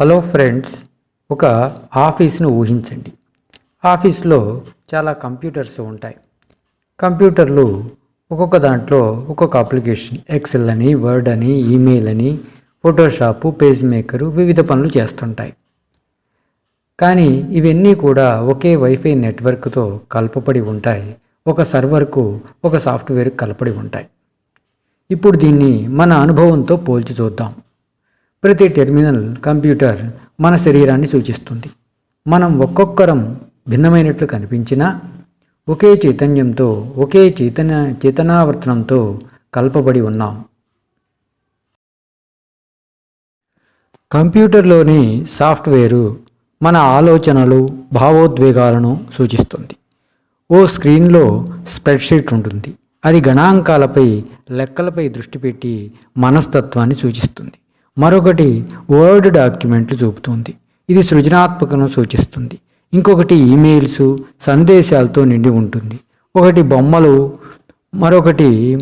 Hello friends ఒక ఆఫీస్ను ఊహించండి. ఆఫీస్లో చాలా కంప్యూటర్స్ ఉంటాయి. కంప్యూటర్లు ఒక్కొక్క దాంట్లో ఒక్కొక్క అప్లికేషన్ ఎక్సెల్ అని వర్డ్ అని ఈమెయిల్ అని ఫోటోషాపు పేజ్ మేకరు వివిధ పనులు చేస్తుంటాయి. కానీ ఇవన్నీ కూడా ఒకే వైఫై నెట్వర్క్తో కలపబడి ఉంటాయి. ఒక సర్వర్కు ఒక సాఫ్ట్వేర్ కలపడి ఉంటాయి. ఇప్పుడు దీన్ని మన అనుభవంతో పోల్చి చూద్దాం. ప్రతి టెర్మినల్ కంప్యూటర్ మన శరీరాన్ని సూచిస్తుంది. మనం ఒక్కొక్కరం భిన్నమైనట్లు కనిపించినా ఒకే చైతన్యంతో ఒకే చైతన్య చేతనావర్తనంతో కలపబడి ఉన్నాం. కంప్యూటర్లోని సాఫ్ట్వేరు మన ఆలోచనలు భావోద్వేగాలను సూచిస్తుంది. ఓ స్క్రీన్లో స్ప్రెడ్షీట్ ఉంటుంది. అది గణాంకాలపై లెక్కలపై దృష్టి పెట్టి మనస్తత్వాన్ని సూచిస్తుంది. మరొకటి వర్డ్ డాక్యుమెంట్లు చూపుతుంది. ఇది సృజనాత్మకను సూచిస్తుంది. ఇంకొకటి ఈమెయిల్స్ సందేశాలతో నిండి ఉంటుంది. ఒకటి బొమ్మలు మరొకటి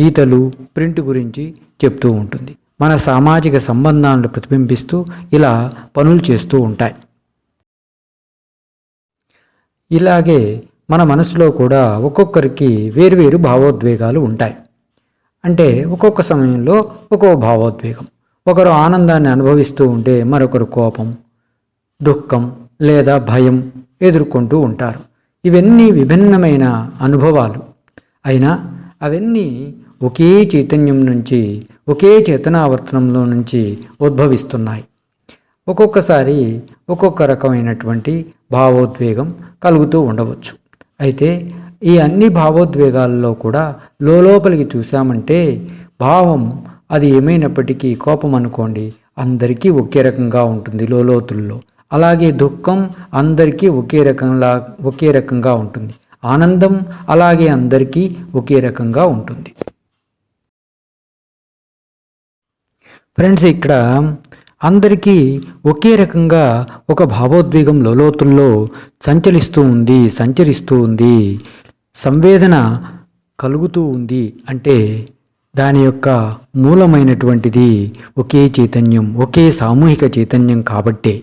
గీతలు ప్రింట్ గురించి చెప్తూ ఉంటుంది. మన సామాజిక సంబంధాలను ప్రతిబింబిస్తూ ఇలా పనులు చేస్తూ ఉంటాయి. ఇలాగే మన మనసులో కూడా ఒక్కొక్కరికి వేరువేరు భావోద్వేగాలు ఉంటాయి. అంటే ఒక్కొక్క సమయంలో ఒక్కో భావోద్వేగం. ఒకరు ఆనందాన్ని అనుభవిస్తూ ఉంటే మరొకరు కోపం దుఃఖం లేదా భయం ఎదుర్కొంటూ ఉంటారు. ఇవన్నీ విభిన్నమైన అనుభవాలు. అయినా అవన్నీ ఒకే చైతన్యం నుంచి ఒకే చేతనావర్తనంలో నుంచి ఉద్భవిస్తున్నాయి. ఒక్కొక్కసారి ఒక్కొక్క రకమైనటువంటి భావోద్వేగం కలుగుతూ ఉండవచ్చు. అయితే ఈ అన్ని భావోద్వేగాల్లో కూడా లోపలికి చూశామంటే భావం అది ఏమైనప్పటికీ కోపం అనుకోండి అందరికీ ఒకే రకంగా ఉంటుంది లోతుల్లో అలాగే దుఃఖం అందరికీ ఒకే రకంలా ఒకే రకంగా ఉంటుంది. ఆనందం అలాగే అందరికీ ఒకే రకంగా ఉంటుంది. ఫ్రెండ్స్ ఇక్కడ అందరికీ ఒకే రకంగా ఒక భావోద్వేగం లోతుల్లో సంచలిస్తూ ఉంది సంచరిస్తూ ఉంది సంవేదన కలుగుతూ ఉంది. అంటే దాని యొక్క మూలమైనటువంటిది ఒకే చైతన్యం ఒకే సామూహిక చైతన్యం కాబట్టే.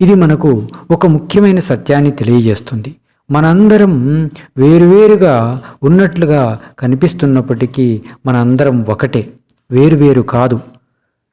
ఇది మనకు ఒక ముఖ్యమైన సత్యాన్ని తెలియజేస్తుంది. మనందరం వేరువేరుగా ఉన్నట్లుగా కనిపిస్తున్నప్పటికీ మనందరం ఒకటే వేరువేరు కాదు.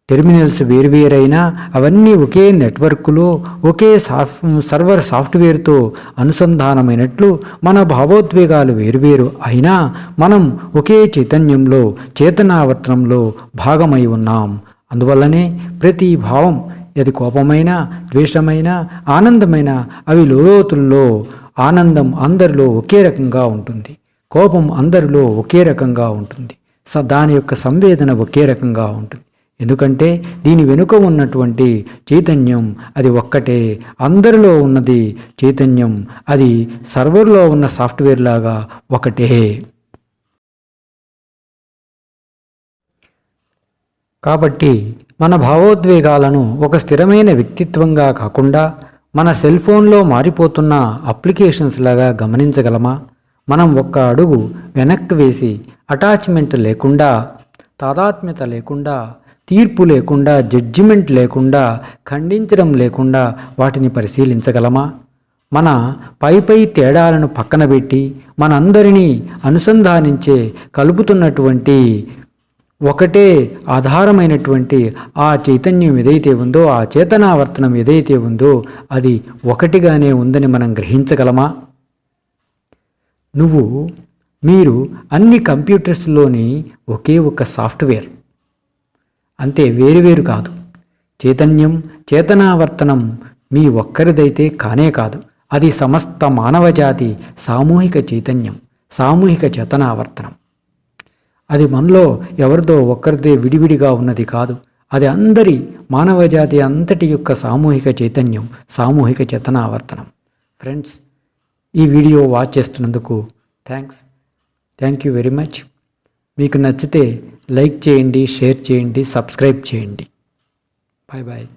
టెర్మినల్స్ వేరువేరైనా అవన్నీ ఒకే నెట్వర్క్లో ఒకే సాఫ్ సర్వర్ సాఫ్ట్వేర్తో అనుసంధానమైనట్లు మన భావోద్వేగాలు వేరువేరు అయినా మనం ఒకే చైతన్యంలో చేతనావర్తనంలో భాగమై ఉన్నాం. అందువల్లనే ప్రతి భావం అది కోపమైన ద్వేషమైన ఆనందమైన అవి లోతుల్లో ఆనందం అందరిలో ఒకే రకంగా ఉంటుంది. కోపం అందరిలో ఒకే రకంగా ఉంటుంది. స దాని యొక్క సంవేదన ఒకే రకంగా ఉంటుంది. ఎందుకంటే దీని వెనుక ఉన్నటువంటి చైతన్యం అది ఒక్కటే. అందరిలో ఉన్నది చైతన్యం అది సర్వర్లో ఉన్న సాఫ్ట్వేర్ లాగా ఒకటే. కాబట్టి మన భావోద్వేగాలను ఒక స్థిరమైన వ్యక్తిత్వంగా కాకుండా మన సెల్ ఫోన్లో మారిపోతున్న అప్లికేషన్స్ లాగా గమనించగలమా? మనం ఒక్క అడుగు వెనక్కి వేసి అటాచ్మెంట్ లేకుండా తాదాత్మ్యత లేకుండా తీర్పు లేకుండా జడ్జిమెంట్ లేకుండా ఖండించడం లేకుండా వాటిని పరిశీలించగలమా? మన పై పై తేడాలను పక్కన పెట్టి మనందరినీ అనుసంధానించే కలుపుతున్నటువంటి ఒకటే ఆధారమైనటువంటి ఆ చైతన్యం ఏదైతే ఉందో ఆ చేతనావర్తనం ఏదైతే ఉందో అది ఒకటిగానే ఉందని మనం గ్రహించగలమా? నువ్వు మీరు అన్ని కంప్యూటర్స్లోని ఒకే ఒక సాఫ్ట్వేర్. అంతే వేరువేరు కాదు. చైతన్యం చేతనావర్తనం మీ ఒక్కరిదైతే కానే కాదు. అది సమస్త మానవజాతి సామూహిక చైతన్యం సామూహిక చేతనావర్తనం. అది మనలో ఎవరిదో ఒక్కరిదే విడివిడిగా ఉన్నది కాదు. అది అందరి మానవజాతి అంతటి యొక్క సామూహిక చైతన్యం సామూహిక చేతనావర్తనం. ఫ్రెండ్స్ ఈ వీడియో వాచ్ చేస్తున్నందుకు thanks. Thank you very much. మీకు నచ్చితే లైక్ చేయండి షేర్ చేయండి సబ్స్క్రైబ్ చేయండి. Bye bye.